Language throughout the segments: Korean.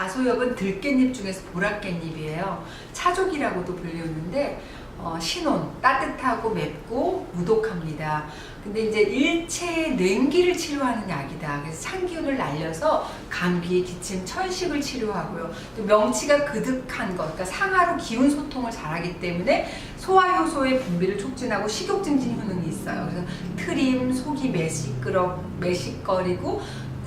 자소엽은 들깻잎 중에서 보랏깻잎이에요. 차족이라고도 불리우는데 어, 신혼, 따뜻하고 맵고 무독합니다. 근데 이제 일체의 냉기를 치료하는 약이다. 그래서 찬기운을 날려서 감기, 기침, 천식을 치료하고요. 또 명치가 그득한 것, 그러니까 상하로 기운 소통을 잘하기 때문에 소화효소의 분비를 촉진하고 식욕 증진 효능이 있어요. 그래서 트림, 속이 매시끄러, 매시거리고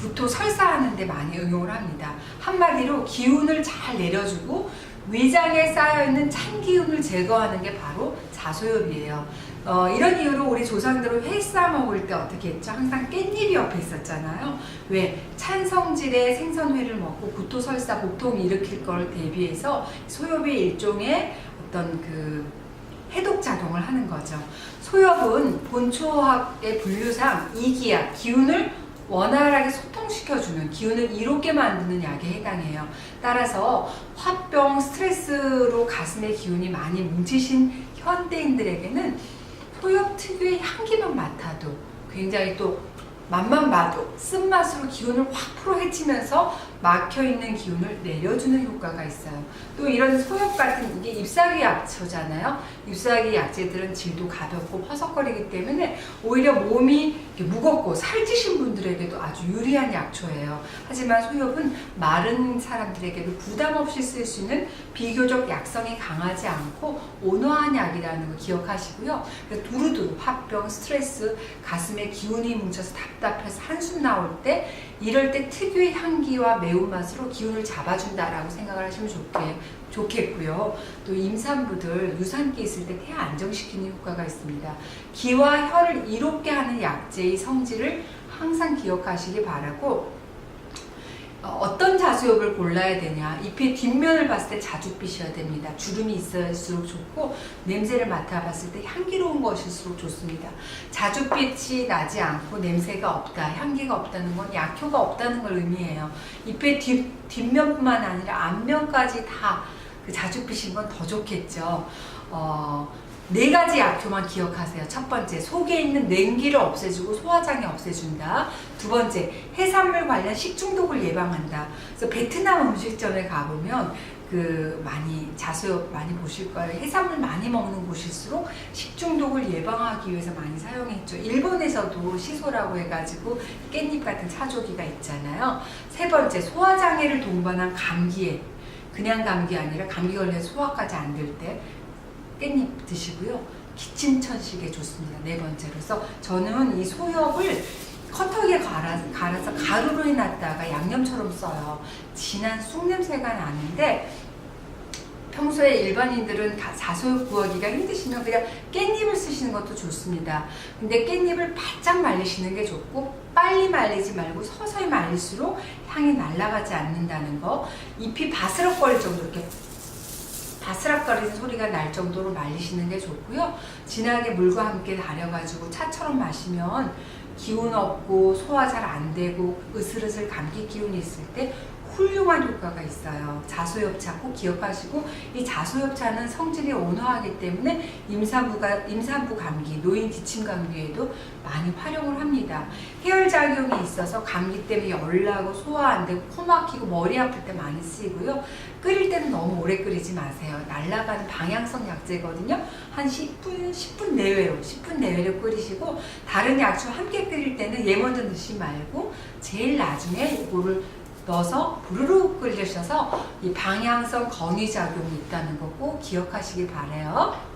구토 설사하는데 많이 응용을 합니다. 한마디로 기운을 잘 내려주고 위장에 쌓여있는 찬 기운을 제거하는 게 바로 자소엽이에요. 어, 이런 이유로 우리 조상들은 회 싸 먹을 때 어떻게 했죠? 항상 깻잎이 옆에 있었잖아요. 왜? 찬 성질의 생선회를 먹고 구토 설사 복통 일으킬 걸 대비해서 소엽이 일종의 어떤 그 해독 작용을 하는 거죠. 소엽은 본초학의 분류상 이기약, 기운을 원활하게 소통시켜주는 기운을 이롭게 만드는 약에 해당해요. 따라서 화병, 스트레스로 가슴에 기운이 많이 뭉치신 현대인들에게는 소엽 특유의 향기만 맡아도 굉장히 또 맛만 봐도 쓴맛으로 기운을 확 풀어헤치면서 막혀있는 기운을 내려주는 효과가 있어요. 또 이런 소엽 같은 이게 잎사귀 약초잖아요. 잎사귀 약재들은 질도 가볍고 퍼석거리기 때문에 오히려 몸이 무겁고 살찌신 분들에게도 아주 유리한 약초예요. 하지만 소엽은 마른 사람들에게도 부담 없이 쓸 수 있는 비교적 약성이 강하지 않고 온화한 약이라는 거 기억하시고요. 두루두루 화병, 스트레스, 가슴에 기운이 뭉쳐서 답답해서 한숨 나올 때 이럴 때 특유의 향기와 매운 맛으로 기운을 잡아준다라고 생각을 하시면 좋게, 좋겠고요. 또 임산부들 유산기 있을 때 폐 안정시키는 효과가 있습니다. 기와 혀를 이롭게 하는 약재의 성질을 항상 기억하시기 바라고 어, 어떤 자수엽을 골라야 되냐. 잎의 뒷면을 봤을 때 자줏빛이어야 됩니다. 주름이 있을수록 좋고 냄새를 맡아봤을 때 향기로운 것일수록 좋습니다. 자줏빛이 나지 않고 냄새가 없다 향기가 없다는 건 약효가 없다는 걸 의미해요. 잎의 뒷, 뒷면뿐만 아니라 앞면까지 다 그 자줏빛인 건 더 좋겠죠. 어, 네 가지 약효만 기억하세요. 첫 번째, 속에 있는 냉기를 없애주고 소화장애 없애준다. 두 번째, 해산물 관련 식중독을 예방한다. 그래서 베트남 음식점에 가보면 그 많이 자수 많이 보실 거예요. 해산물 많이 먹는 곳일수록 식중독을 예방하기 위해서 많이 사용했죠. 일본에서도 시소라고 해가지고 깻잎 같은 차조기가 있잖아요. 세 번째, 소화장애를 동반한 감기에 그냥 감기 아니라 감기 걸려서 소화까지 안 될 때 깻잎 드시고요. 기침 천식에 좋습니다. 네 번째로. 그래서 저는 이 소엽을 커터기에 갈아, 갈아서 가루로 해놨다가 양념처럼 써요. 진한 쑥 냄새가 나는데 평소에 일반인들은 다 자소엽 구하기가 힘드시면 그냥 깻잎을 쓰시는 것도 좋습니다. 근데 깻잎을 바짝 말리시는 게 좋고 빨리 말리지 말고 서서히 말릴수록 향이 날아가지 않는다는 거. 잎이 바스럭거릴 정도 이렇게 바스락거리는 소리가 날 정도로 말리시는 게 좋고요. 진하게 물과 함께 달여가지고 차처럼 마시면 기운 없고 소화 잘 안 되고 으슬으슬 감기 기운이 있을 때 훌륭한 효과가 있어요. 자소엽차 꼭 기억하시고 이 자소엽차는 성질이 온화하기 때문에 임산부가 임산부 감기, 노인 기침 감기에도 많이 활용을 합니다. 해열 작용이 있어서 감기 때문에 열나고 소화 안 되고 코 막히고 머리 아플 때 많이 쓰이고요. 끓일 때는 너무 오래 끓이지 마세요. 날아가는 방향성 약재거든요. 한 10분 10분 내외로 10분 내외로 끓이시고 다른 약초 함께 끓일 때는 얘 먼저 넣지 말고 제일 나중에 이거를 넣어서 부르르 끓이셔서 이 방향성 건위 작용이 있다는 거꼭 기억하시기 바래요.